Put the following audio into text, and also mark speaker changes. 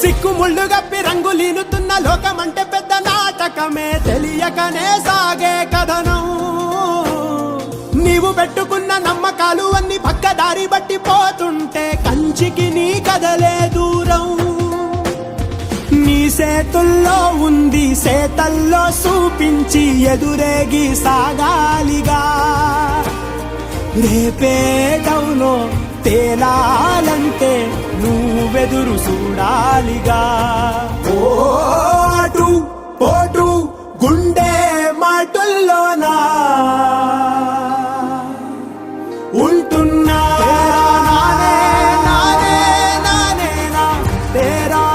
Speaker 1: సిక్కుముళ్ళు గప్పి రంగులీనుతున్న లోకమంటే పెద్ద నాటకమే. తెలియకనే సాగే కథనం. నీవు పెట్టుకున్న నమ్మకాలు అన్ని పక్కదారి బట్టి పోతుంటే కంచికి నీ కదలే దూరం. నీ సేతుల్లో ఉంది సేతల్లో చూపించి ఎదురేగి సాగాలిగా. రేపేటవులో తేలా వెదురు చూడాలిగా ఓటు పోటు గుండె మాటల్లోనా. ఉంటున్నా. నానే నానే నానే నా తేరా